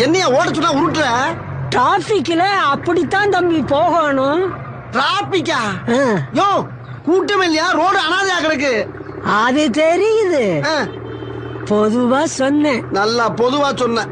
என்னைய ஓட சொன்னா உருட்டுற? டிராபிக்ல அப்படித்தான் தம்பி போகணும். டிராபிக்கா ஆ, யோ கூட்டம் இல்லையா? ரோடு அனாதையா கிடக்கு. அது தெரியுது. ஆ, பொதுவா சொன்னேன். நல்லா பொதுவா சொன்ன.